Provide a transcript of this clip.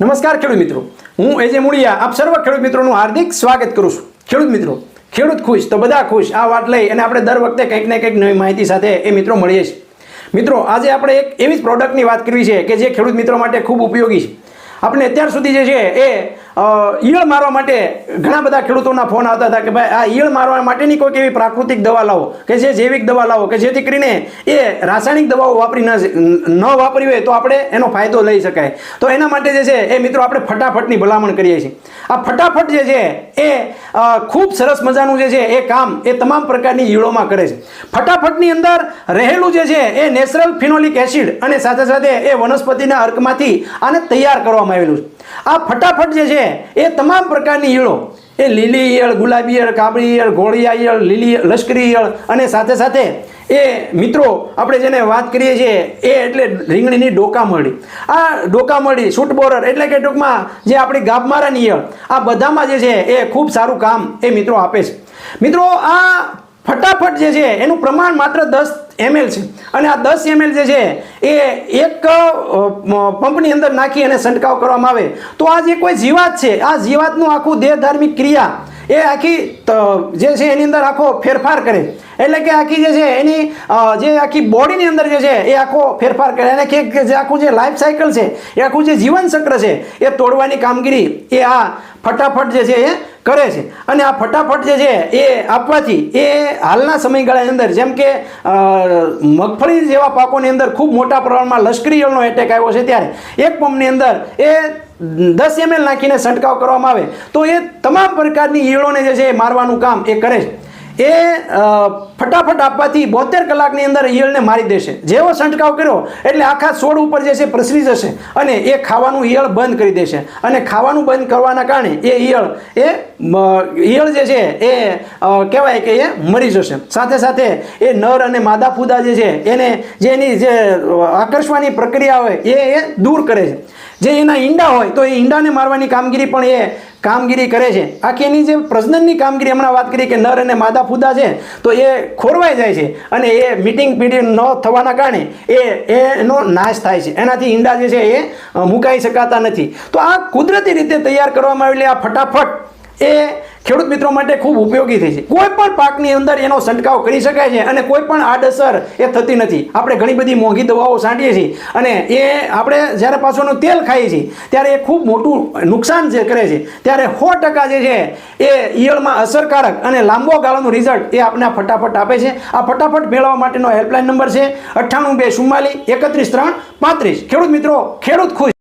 નમસ્કાર ખેડૂત મિત્રો. હું એજે મુળિયા, આપ સર્વ ખેડૂત મિત્રોનું હાર્દિક સ્વાગત કરું છું. ખેડૂત મિત્રો, ખેડૂત ખુશ તો બધા ખુશ, આ વાત લઈ અને આપણે દર વખતે કંઈક ને કંઈક નવી માહિતી સાથે એ મિત્રો મળીએ છીએ. મિત્રો, આજે આપણે એક એવી જ પ્રોડક્ટની વાત કરવી છે કે જે ખેડૂત મિત્રો માટે ખૂબ ઉપયોગી છે. આપણે અત્યાર સુધી જે છે એ ઈયળ મારવા માટે ઘણા બધા ખેડૂતોના ફોન આવતા હતા કે ભાઈ, આ ઈયળ મારવા માટેની કોઈક એવી પ્રાકૃતિક દવા લાવો, કે જે જૈવિક દવા લાવો, કે જેથી કરીને એ રાસાયણિક દવાઓ વાપરી ન વાપરી હોય તો આપણે એનો ફાયદો લઈ શકાય. તો એના માટે જે છે, એ મિત્રો આપણે ફટાફટની ભલામણ કરીએ છીએ. આ ફટાફટ જે છે, એ ખૂબ સરસ મજાનું જે છે, એ કામ એ તમામ પ્રકારની ઈયળોમાં કરે છે. ફટાફટની અંદર રહેલું જે છે, એ નેચરલ ફિનોલિક એસિડ અને સાથે સાથે એ વનસ્પતિના અર્કમાંથી આને તૈયાર કરવામાં આવેલું છે. આ ફટાફટ જે છે એ તમામ પ્રકારની ઈયળો. એ લીલી ઈયળ, ગુલાબી ઈયળ, કાબળી ઈયળ ઘોળિયા ઈયળ, લીલી લશ્કરી ઈયળ અને સાથે સાથે એ મિત્રો આપણે જેને વાત કરીએ છીએ, એ એટલે રીંગણીની ડોકામળી આ ડોકામળી શૂટ બોરર એટલે કે ટૂંકમાં જે આપણી ગાભમારાની ઈયળ, આ બધામાં જે છે એ ખૂબ સારું કામ એ મિત્રો આપે છે. મિત્રો, આ ફટાફટ જે છે એનું પ્રમાણ માત્ર દસ એમએલ છે. અને આ દસ એમએલ જે છે, એ એક પંપની અંદર નાખી અને છંટકાવ કરવામાં આવે. તો આ જે કોઈ જીવાત છે, આ જીવાતનું આખું દેહ ધાર્મિક ક્રિયા એ આખી જે છે એની અંદર આખો ફેરફાર કરે. એટલે કે આખી જે છે એની જે આખી બોડીની અંદર જે છે એ આખો ફેરફાર કરે. અને કે જે આખું જે લાઈફ સાયકલ છે, એ આખું જે જીવન ચક્ર છે, એ તોડવાની કામગીરી એ આ ફટાફટ જે છે એ કરે છે. અને આ ફટાફટ જે છે એ આપવાથી એ હાલના સમયગાળાની અંદર, જેમ કે મગફળી જેવા પાકોની અંદર ખૂબ મોટા પ્રમાણમાં લશ્કરી ઈયળનો એટેક આવ્યો છે ત્યારે. એક પંપની અંદર એ દસ એમએલ નાખીને છંટકાવ કરવામાં આવે, તો એ તમામ પ્રકારની ઈયળોને જે છે એ મારવાનું કામ એ કરે છે. એ ફટાફટ આપવાથી બોતેર કલાકની અંદર ઈયળને મારી દેશે. જેવો છંટકાવ કર્યો, એટલે આખા છોડ ઉપર જે છે પ્રસરી જશે અને એ ખાવાનું ઈયળ બંધ કરી દેશે. અને ખાવાનું બંધ કરવાના કારણે એ ઈયળ એ ઈયળ જે છે એ કહેવાય કે એ મરી જશે. સાથે સાથે એ નર અને માદા ફૂદા જે છે એને જે એની જે આકર્ષવાની પ્રક્રિયા હોય એ એ દૂર કરે છે. જે એના ઈંડા હોય તો એ ઈંડાને મારવાની કામગીરી પણ એ કામગીરી કરે છે. આખી એની જે પ્રજનનની કામગીરી હમણાં વાત કરી કે નર અને માદા ફૂદા છે, તો એ ખોરવાઈ જાય છે અને એ મીટિંગ પીડી ન થવાના કારણે એ એનો નાશ થાય છે. એનાથી ઈંડા જે છે એ મુકાઈ શકાતા નથી. તો આ કુદરતી રીતે તૈયાર કરવામાં આવેલી આ ફટાફટ એ ખેડૂત મિત્રો માટે ખૂબ ઉપયોગી થઈ છે. કોઈ પણ પાકની અંદર એનો છંટકાવ કરી શકાય છે અને કોઈ પણ આડઅસર એ થતી નથી. આપણે ઘણી બધી મોંઘી દવાઓ છાંટીએ છીએ અને એ આપણે જ્યારે પાછળનું તેલ ખાઈએ છીએ, ત્યારે એ ખૂબ મોટું નુકસાન જે કરે છે, ત્યારે સો ટકા જે છે એ ઈયળમાં અસરકારક અને લાંબો ગાળાનું રિઝલ્ટ એ આપણે ફટાફટ આપે છે. આ ફટાફટ મેળવવા માટેનો હેલ્પલાઇન નંબર છે અઠ્ઠાણું બે ચુમ્માલીસ એકત્રીસ ત્રણ પાંત્રીસ. ખેડૂત મિત્રો, ખેડૂત ખુશ.